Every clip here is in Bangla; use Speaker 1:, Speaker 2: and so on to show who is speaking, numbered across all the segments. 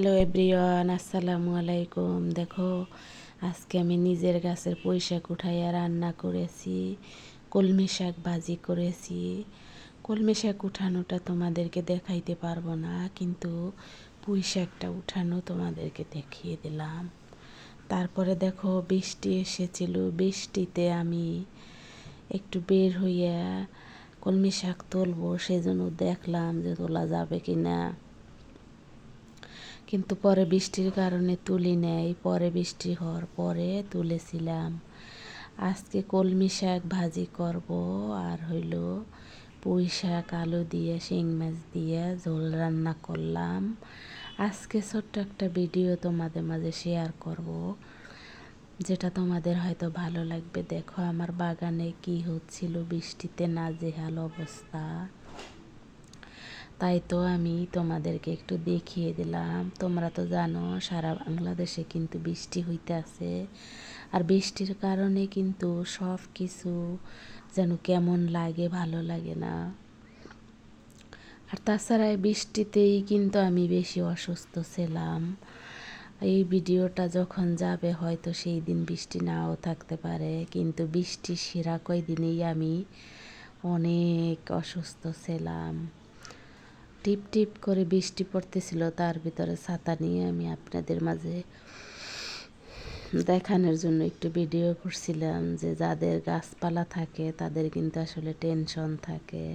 Speaker 1: হ্যালো এভরিওয়ান, আসসালামু আলাইকুম। দেখো, আজকে আমি নিজের গাছের পুঁই শাক উঠাইয়া রান্না করেছি, কলমি শাক ভাজি করেছি। কলমি শাক উঠানোটা তোমাদেরকে দেখাইতে পারব না, কিন্তু পুঁই শাকটা উঠানো তোমাদেরকে দেখিয়ে দিলাম। তারপরে দেখো, বৃষ্টি এসেছিল। বৃষ্টিতে আমি একটু বের হইয়া কলমি শাক তুলবো, সেজন্য দেখলাম যে তোলা যাবে কি না কিন্তু পরে বৃষ্টির কারণে তুলি নেই। পরে বৃষ্টি হওয়ার পরে তুলেছিলাম। আজকে কলমি শাক ভাজি করব। আর হইল পুঁই শাক, আলু দিয়ে, শিং মাছ দিয়ে ঝোল রান্না করলাম। আজকে ছোট্ট একটা ভিডিও তোমাদের মাঝে শেয়ার করব, যেটা তোমাদের হয়তো ভালো লাগবে। দেখো আমার বাগানে কি হচ্ছিল বৃষ্টিতে নাজেহাল অবস্থা। তাই তো আমি তোমাদেরকে একটু দেখিয়ে দিলাম। তোমরা তো জানো, সারা বাংলাদেশে কিন্তু বৃষ্টি হইতে আছে। আর বৃষ্টির কারণে কিন্তু সব কিছু যেন কেমন লাগে, ভালো লাগে না। আর তাছাড়া বৃষ্টিতেই কিন্তু আমি বেশি অসুস্থ ছিলাম। এই ভিডিওটা যখন যাবে, হয়তো সেই দিন বৃষ্টি নাও থাকতে পারে। কিন্তু বৃষ্টি সেরা কয়দিনেই আমি অনেক অসুস্থ ছিলাম। টিপ টিপ করে বৃষ্টি পড়তেছিল, তার ভিতরে ছাতা নিয়ে আমি আপনাদের মাঝে দেখানোর জন্য একটু ভিডিও করছিলাম যে যাদের গাছপালা থাকে তাদের কিন্তু আসলে টেনশন থাকে।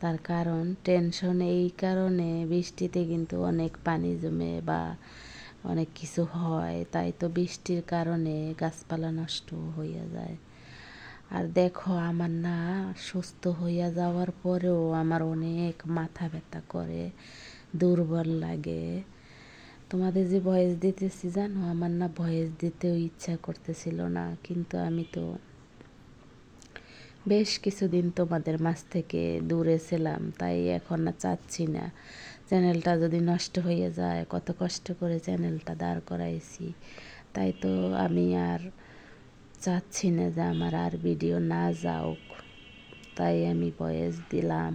Speaker 1: তার কারণ টেনশন এই কারণে বৃষ্টিতে কিন্তু অনেক পানি জমে বা অনেক কিছু হয়, তাই তো বৃষ্টির কারণে গাছপালা নষ্ট হইয়া যায়। আর দেখো আমার না সুস্থ হইয়া যাওয়ার পরেও আমার অনেক মাথা ব্যথা করে, দুর্বল লাগে। তোমাদের যে ভয়েস দিতেছি, জানো? আমার না ভয়েস দিতেও ইচ্ছা করতেছিল না, কিন্তু আমি তো বেশ কিছুদিন তোমাদের মাছ থেকে দূরে ছিলাম, তাই এখন না চাচ্ছি না। চ্যানেলটা যদি নষ্ট হয়ে যায়, কত কষ্ট করে চ্যানেলটা দাঁড় করাইছি। তাই তো আমি আর চাচ্ছি না যে আমার আর ভিডিও না যাওক। তাই আমি ভয়েস দিলাম।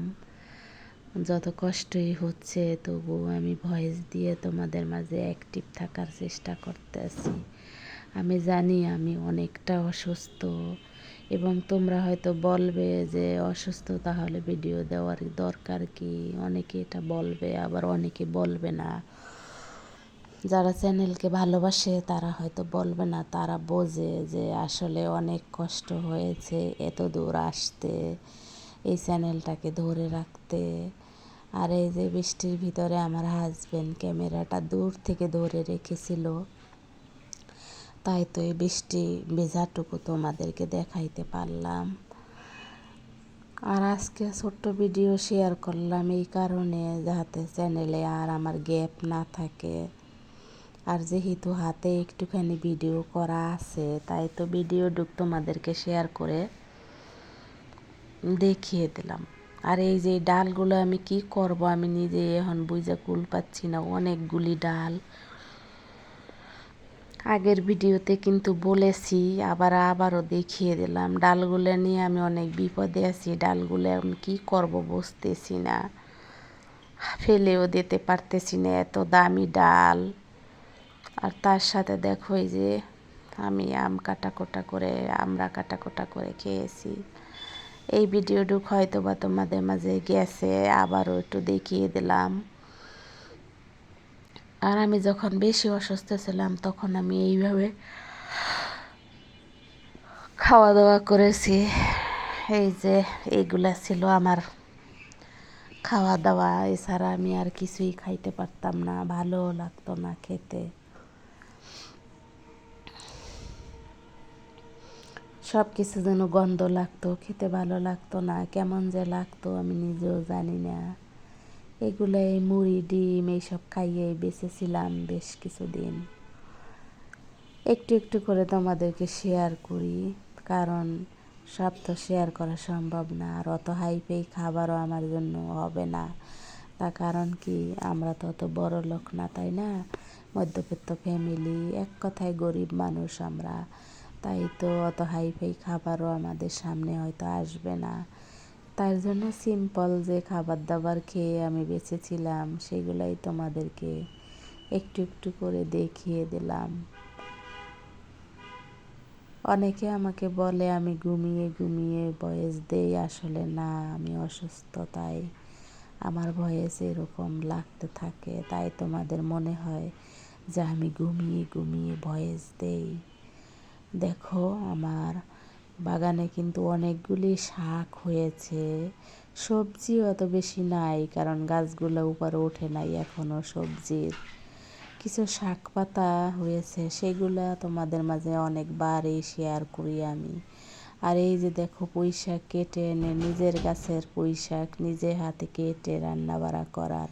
Speaker 1: যত কষ্টই হচ্ছে তবু আমি ভয়েস দিয়ে তোমাদের মাঝে অ্যাক্টিভ থাকার চেষ্টা করতেছি। আমি জানি আমি অনেকটা অসুস্থ এবং তোমরা হয়তো বলবে যে অসুস্থ তাহলে ভিডিও দেওয়ার দরকার কি? অনেকে এটা বলবে, আবার অনেকে বলবে না। যারা চ্যানেলকে ভালোবাসে, তারা হয়তো বলবে না, তারা বোঝে যে আসলে অনেক কষ্ট হয়েছে, এত দূর আসতে, এই চ্যানেলটাকে ধরে রাখতে। আর এই যে বৃষ্টির ভিতরে আমার হাজবেন্ড ক্যামেরাটা দূর থেকে ধরে রেখেছিল, তাই তো এই বৃষ্টি ভেজাটুকু তোমাদেরকে দেখাইতে পারলাম। আর আজকে ছোট্ট ভিডিও শেয়ার করলাম এই কারণে, যাতে চ্যানেলে আর আমার গ্যাপ না থাকে। আর যেহেতু হাতে একটুখানি ভিডিও করা আছে, তাই তো ভিডিও ডুক তোমাদেরকে শেয়ার করে দেখিয়ে দিলাম। আর এই যে ডালগুলো আমি কি করব, আমি নিজে এখন বুঝে কুল পাচ্ছি না, অনেকগুলি ডাল। আগের ভিডিওতে কিন্তু বলেছি, আবার আবারও দেখিয়ে দিলাম। ডালগুলো নিয়ে আমি অনেক বিপদে আছি, ডালগুলো আমি কী করব বুঝতেছি না। ফেলেও দিতে পারতেছি না, এত দামি ডাল। আর তার সাথে দেখো এই যে আমি আম কাটা কোটা করে, আমরা কাটা কোটা করে খেয়েছি। এই ভিডিওটুক হয়তো বা তোমাদের মাঝে গেছে, আবারও একটু দেখিয়ে দিলাম। আর আমি যখন বেশি অসুস্থ ছিলাম, তখন আমি এইভাবে খাওয়া দাওয়া করেছি। এই যে এইগুলা ছিল আমার খাওয়া দাওয়া এছাড়া আমি আর কিছুই খাইতে পারতাম না ভালো লাগতো না খেতে। সব কিছু যেন গন্ধ লাগতো, খেতে ভালো লাগতো না, কেমন যে লাগতো আমি নিজেও জানি না। এগুলো এই মুড়ি, ডিম এইসব খাইয়ে বেঁচেছিলাম বেশ কিছুদিন। একটু একটু করে তোমাদেরকে শেয়ার করি, কারণ সব তো শেয়ার করা সম্ভব না, আর অত হাইফেই খাবারও আমার জন্য হবে না। তার কারণ কি, আমরা তো অত বড় লোক না, তাই না? মধ্যবিত্ত ফ্যামিলি এক কথায় গরিব মানুষ আমরা। তাই তো অত হাইফাই খাবারও আমাদের সামনে হয়তো আসবে না। তার জন্য সিম্পল যে খাবার দাবার খেয়ে আমি বেঁচেছিলাম, সেগুলাই তোমাদেরকে একটু একটু করে দেখিয়ে দিলাম। অনেকে আমাকে বলে, আমি ঘুমিয়ে ঘুমিয়ে ভয়েস দেই, আসলে না, আমি অসুস্থ, তাই আমার ভয়েস এরকম লাগতে থাকে। তাই তোমাদের মনে হয় যে আমি ঘুমিয়ে ঘুমিয়ে ভয়েস দেই। দেখো, আমার বাগানে কিন্তু অনেকগুলি শাক হয়েছে। সবজি অত বেশি নাই, কারণ গাছগুলো উপরে ওঠে নাই এখনও সবজির। কিছু শাক পাতা হয়েছে, সেগুলা তোমাদের মাঝে অনেকবারই শেয়ার করি আমি। আর এই যে দেখো শাক কেটে এনে নিজের গাছের পুঁই শাক নিজে হাতে কেটে রান্না বাড়া করার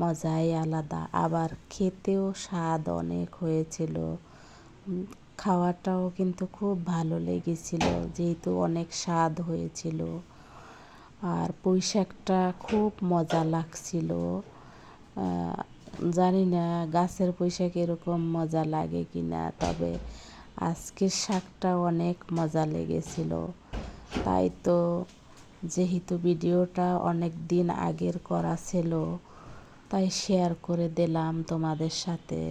Speaker 1: মজাই আলাদা। আবার খেতেও স্বাদ অনেক হয়েছিল। খাওয়াটাও কিন্তু খুব ভালো লেগেছিল, যেহেতু অনেক স্বাদ হয়েছিল। আর পুঁই শাকটা খুব মজা লাগছিল। জানি না গাছের পুঁই শাক এরকম মজা লাগে কি না তবে আজকের শাকটা অনেক মজা লেগেছিল। তাই তো যেহেতু ভিডিওটা অনেক দিন আগের করা ছিল, তাই শেয়ার করে দিলাম তোমাদের সাথে।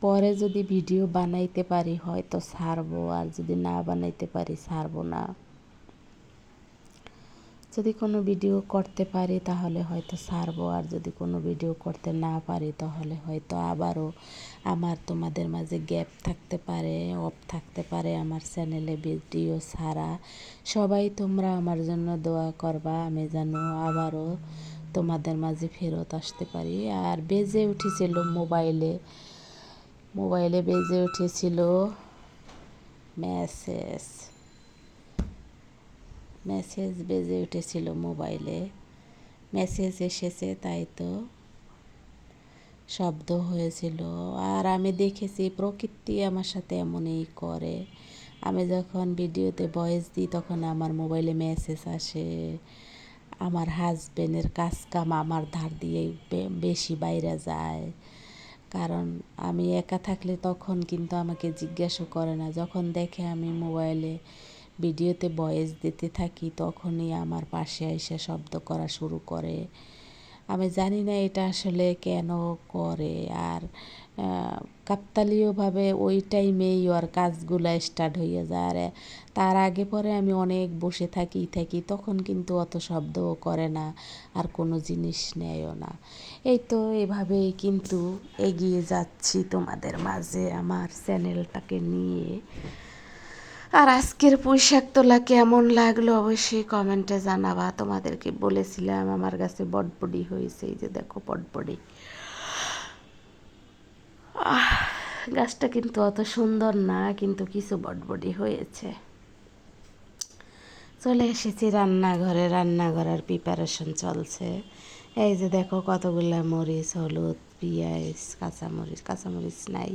Speaker 1: পরে যদি ভিডিও বানাইতে পারি, হয়তো ছাড়বো। আর যদি না বানাইতে পারি, ছাড়বো না। যদি কোনো ভিডিও করতে পারি, তাহলে হয়তো ছাড়বো। আর যদি কোনো ভিডিও করতে না পারি, তাহলে হয়তো আবারও আমার তোমাদের মাঝে গ্যাপ থাকতে পারে, অফ থাকতে পারে আমার চ্যানেলে ভিডিও ছাড়া। সবাই তোমরা আমার জন্য দোয়া করবা, আমি যেন আবারও তোমাদের মাঝে ফেরত আসতে পারি। আর বেজে উঠেছিল মোবাইলে। মোবাইলে বেজে উঠেছিল মেসেজ। মেসেজ বেজে উঠেছিল মোবাইলে। মেসেজ এসেছে, তাই তো শব্দ হয়েছিল। আর আমি দেখেছি, প্রকৃতি আমার সাথে এমনই করে। আমি যখন ভিডিওতে ভয়েস দিই, তখন আমার মোবাইলে মেসেজ আসে। আমার হাজবেন্ডের কাজ কাম আমার ধার দিয়ে বেশি বাইরে যায়। কারণ আমি একা থাকলে তখন কিন্তু আমাকে জিজ্ঞাসা করে না। যখন দেখে আমি মোবাইলে ভিডিওতে ভয়েস দিতে থাকি, তখনই আমার পাশে এসে শব্দ করা শুরু করে। আমি জানি না এটা আসলে কেন করে আর আহ, কাকতালীয়ভাবে ওই টাইমেই ওর কাজগুলো স্টার্ট হয়ে যায়। আর তার আগে পরে আমি অনেক বসে থাকি থাকি তখন কিন্তু অত শব্দও করে না আর কোনো জিনিস নেয়ও না। এই তো এভাবেই কিন্তু এগিয়ে যাচ্ছি তোমাদের মাঝে আমার চ্যানেলটাকে নিয়ে। আর আজকের পোশাক তোলা কেমন লাগল অবশ্যই কমেন্টে জানাবা। তোমাদেরকে বলেছিলাম আমার কাছে বটবডি হয়েছে, এই যে দেখো বটবডি। গাছটা কিন্তু অত সুন্দর না, কিন্তু কিছু বটবডি হয়েছে। চলে এসেছি রান্নাঘরে রান্নাঘরের প্রিপারেশন চলছে। এই যে দেখো কতগুলা মরিচ, হলুদ, পেঁয়াজ, কাঁচামরিচ কাঁচামরিচ নাই।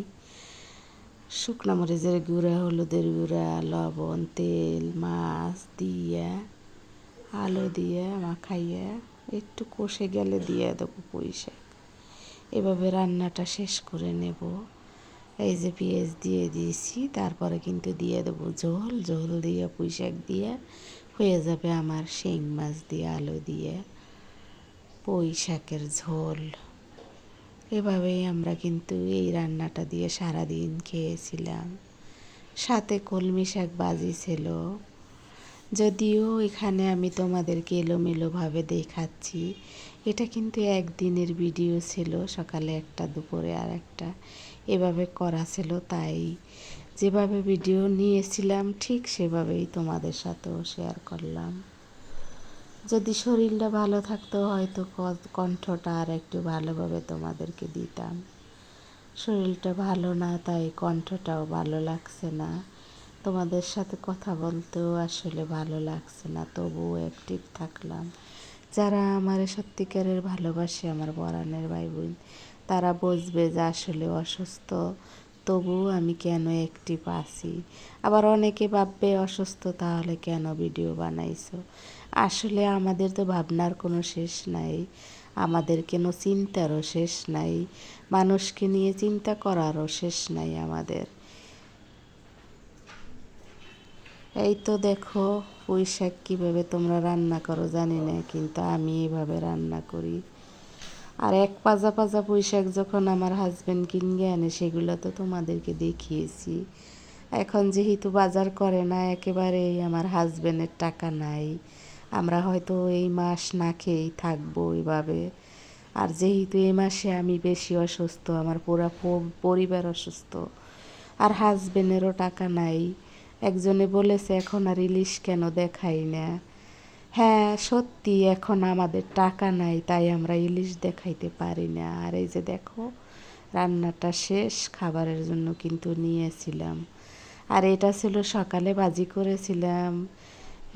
Speaker 1: শুকনা মরিচের গুঁড়া, হলুদের গুঁড়া, লবণ, তেল, মাছ দিয়ে, আলু দিয়ে মাখাইয়া একটু কষে গেলে দিয়ে দেবো শাক এভাবে রান্নাটা শেষ করে নেব। এই যে পেঁয়াজ দিয়ে দিয়েছি, তারপরে কিন্তু দিয়ে দেবো ঝোল। ঝোল দিয়ে পুঁই শাক দিয়ে, হয়ে যাবে আমার শিং মাছ দিয়ে, আলু দিয়ে পুঁই শাকের ঝোল। এভাবেই আমরা কিন্তু এই রান্নাটা দিয়ে সারাদিন খেয়েছিলাম। সাথে কলমি শাক বাজি ছিল। যদিও এখানে আমি তোমাদেরকে এলোমেলোভাবে দেখাচ্ছি, এটা কিন্তু একদিনের ভিডিও ছিল সকালে একটা, দুপুরে আর একটা। এভাবে করা ছিল তাই যেভাবে ভিডিও নিয়েছিলাম ঠিক সেভাবেই তোমাদের সাথেও শেয়ার করলাম। যদি শরীরটা ভালো থাকতো, হয়তো কণ্ঠটা আর একটু ভালোভাবে তোমাদেরকে দিতাম। শরীরটা ভালো না, তাই কণ্ঠটাও ভালো লাগছে না। তোমাদের সাথে কথা বলতেও আসলে ভালো লাগছে না, তবুও অ্যাক্টিভ থাকলাম। যারা আমার সত্যিকারের ভালোবাসে, আমার পরাণের ভাই বোন তারা বুঝবে যে আসলে অসুস্থ, তবুও আমি কেন অ্যাক্টিভ আছি। আবার অনেকে ভাববে, অসুস্থ, তাহলে কেন ভিডিও বানাইছো? আসলে আমাদের তো ভাবনার কোনো শেষ নাই। আমাদের কেন চিন্তারও শেষ নাই। মানুষকে নিয়ে চিন্তা করারও শেষ নাই আমাদের। এই তো দেখো পুঁই শাক কীভাবে তোমরা রান্না করো জানি না, কিন্তু আমি এইভাবে রান্না করি। আর এক পাজা পাজা পোশাক যখন আমার হাজব্যান্ড কিনে আনে, সেগুলো তো তোমাদেরকে দেখিয়েছি। এখন যেহেতু বাজার করে না, একেবারেই আমার হাজব্যান্ডের টাকা নাই। আমরা হয়তো এই মাস না খেয়েই থাকব এভাবে। আর যেহেতু এই মাসে আমি বেশি অসুস্থ, আমার পুরা পরিবার অসুস্থ, আর হাজবেন্ডেরও টাকা নাই, একজনে বলেছে এখন আর ইলিশ কেন দেখাই না। হ্যাঁ সত্যি এখন আমাদের টাকা নাই, তাই আমরা ইলিশ দেখাইতে পারি না। আর এই যে দেখো, রান্নাটা শেষ, খাবারের জন্য কিন্তু নিয়েছিলাম। আর এটা ছিল সকালে বাজি করেছিলাম।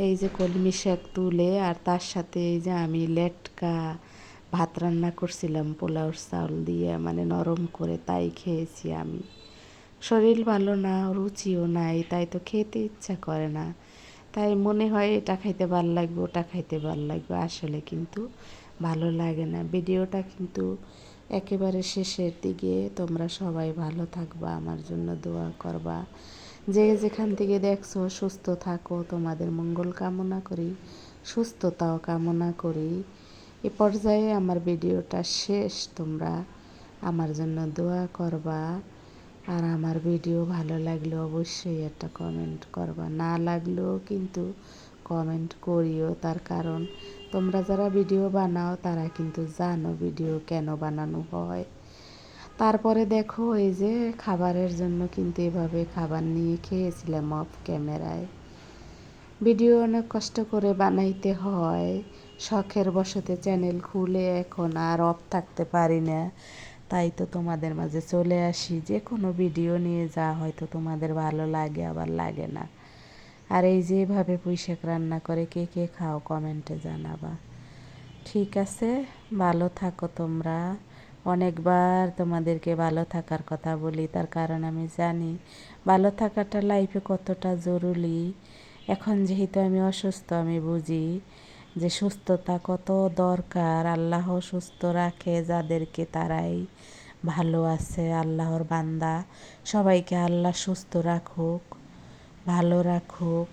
Speaker 1: এই যে কলমি শাক তুলে আর তার সাথে এই যে আমি লেটকা ভাত রান্না করছিলাম, পোলাওর চাউল দিয়ে মানে নরম করে তাই খেয়েছি আমি। শরীর ভালো না, রুচিও নাই, তাই তো খেতে ইচ্ছা করে না। তাই মনে হয় এটা খাইতে ভালো লাগবে, ওটা খাইতে ভালো লাগবে, আসলে কিন্তু ভালো লাগে না। ভিডিওটা কিন্তু একেবারে শেষের দিকে, তোমরা সবাই ভালো থাকবা, আমার জন্য দোয়া করবা। যে যেখান থেকে দেখছ, সুস্থ থাকো, তোমাদের মঙ্গল কামনা করি, সুস্থতাও কামনা করি। এ পর্যায়ে আমার ভিডিওটা শেষ। তোমরা আমার জন্য দোয়া করবা। আর আমার ভিডিও ভালো লাগলে অবশ্যই একটা কমেন্ট করবা। না লাগলেও কিন্তু কমেন্ট করিও। তার কারণ, তোমরা যারা ভিডিও বানাও, তারা কিন্তু জানো ভিডিও কেন বানানো হয়। তারপরে দেখো এই যে খাবারের জন্য কিন্তু এভাবে খাবার নিয়ে খেয়েছিলাম অফ ক্যামেরায় ভিডিও অনেক কষ্ট করে বানাইতে হয়, শখের বসতে চ্যানেল খুলে এখন আর অফ থাকতে পারি না। তাই তো তোমাদের মাঝে চলে আসি যে কোনো ভিডিও নিয়ে যা হয়তো তোমাদের ভালো লাগে, আবার লাগে না। আর এই যে এভাবে পুঁইশাক রান্না করে কে কে খাও কমেন্টে জানাবা। ঠিক আছে, ভালো থাকো তোমরা। অনেকবার তোমাদেরকে ভালো থাকার কথা বলি, তার কারণ আমি জানি ভালো থাকাটা লাইফে কতটা জরুরি। এখন যেহেতু আমি অসুস্থ, আমি বুঝি যে সুস্থতা কত দরকার। আল্লাহ সুস্থ রাখে যাদেরকে তারাই ভালো আছে, আল্লাহর বান্দা। সবাইকে আল্লাহ সুস্থ রাখুক, ভালো রাখুক।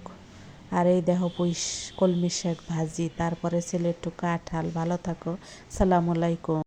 Speaker 1: আর এই দেহ পুইশ কলমি শাক ভাজি, তারপরে ছেলে একটু কাঁঠাল। ভালো থাকো, সালাম আলাইকুম।